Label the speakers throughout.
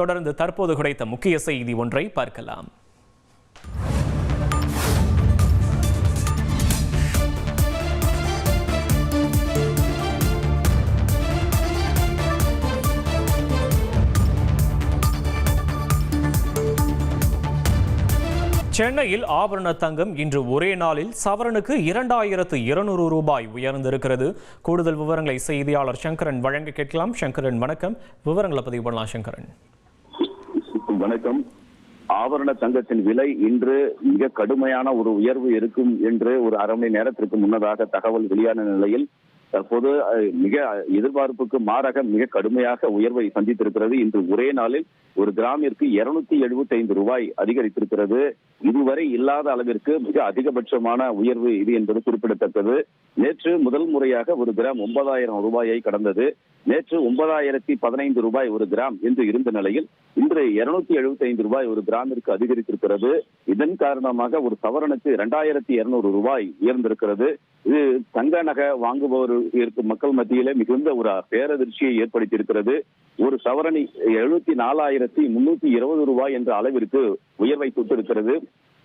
Speaker 1: தொடர்ந்து தற்போது கிடைத்த முக்கிய செய்தி ஒன்றை பார்க்கலாம். சென்னையில் ஆபரண தங்கம் இன்று ஒரே நாளில் சவரனுக்கு இரண்டாயிரத்து இருநூறு ரூபாய் உயர்ந்திருக்கிறது. கூடுதல் விவரங்களை செய்தியாளர் சங்கரன் வழங்க கேட்கலாம். சங்கரன் வணக்கம். விவரங்களை பதிவு பண்ணலாம் சங்கரன்.
Speaker 2: வணக்கம். ஆபரண தங்கத்தின் விலை இன்று மிக கடுமையான ஒரு உயர்வு இருக்கும் என்று ஒரு அரை மணி நேரத்திற்கு முன்னதாக தகவல் வெளியான நிலையில் பொது மிக எதிர்பார்ப்புக்கு மாறாக மிக கடுமையாக உயர்வை சந்தித்திருக்கிறது. இன்று ஒரே நாளில் ஒரு கிராமிற்கு இருநூத்தி எழுபத்தி ஐந்து ரூபாய் அதிகரித்திருக்கிறது. இதுவரை இல்லாத அளவிற்கு மிக அதிகபட்சமான உயர்வு இது என்பது குறிப்பிடத்தக்கது. நேற்று முதல் முறையாக ஒரு கிராம் ஒன்பதாயிரம் ரூபாயை கடந்தது. நேற்று ஒன்பதாயிரத்தி பதினைந்து ரூபாய் ஒரு கிராம் என்று இருந்த நிலையில் இன்று இருநூத்தி எழுபத்தி ஐந்து ரூபாய் ஒரு கிராமிற்கு அதிகரித்திருக்கிறது. இதன் காரணமாக ஒரு சவரனுக்கு இரண்டாயிரத்தி இருநூறு ரூபாய் உயர்ந்திருக்கிறது. இது தங்க நகை வாங்குபவர் இருக்கும் மக்கள் மத்தியிலே மிகுந்த ஒரு பேரதிர்ச்சியை ஏற்படுத்தியிருக்கிறது. ஒரு சவரணி எழுபத்தி நாலாயிரத்தி முன்னூத்தி இருபது ரூபாய் என்ற அளவிற்கு உயர்வை தொட்டிருக்கிறது.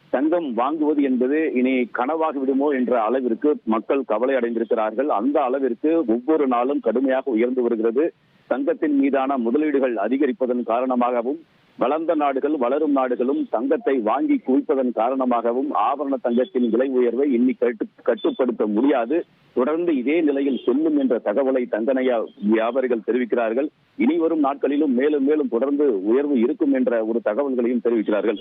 Speaker 2: தங்கம் வாங்குவது என்பது இனி கனவாகி விடுமோ என்ற அளவிற்கு மக்கள் கவலை அடைந்திருக்கிறார்கள். அந்த அளவிற்கு ஒவ்வொரு நாளும் கடுமையாக உயர்ந்து வருகிறது. தங்கத்தின் மீதான முதலீடுகள் அதிகரிப்பதன் காரணமாகவும் வளர்ந்த நாடுகள் வளரும் நாடுகளும் தங்கத்தை வாங்கி குவிப்பதன் காரணமாகவும் ஆபரண தங்கத்தின் விலை உயர்வை இன்னி கட்டு கட்டுப்படுத்த முடியாது. தொடர்ந்து இதே நிலையில் செல்லும் என்ற தகவலை தங்கனையா வியாபாரிகள் தெரிவிக்கிறார்கள். இனி வரும் நாட்களிலும் மேலும் மேலும் தொடர்ந்து உயர்வு இருக்கும் என்ற ஒரு தகவல்களையும் தெரிவிக்கிறார்கள்.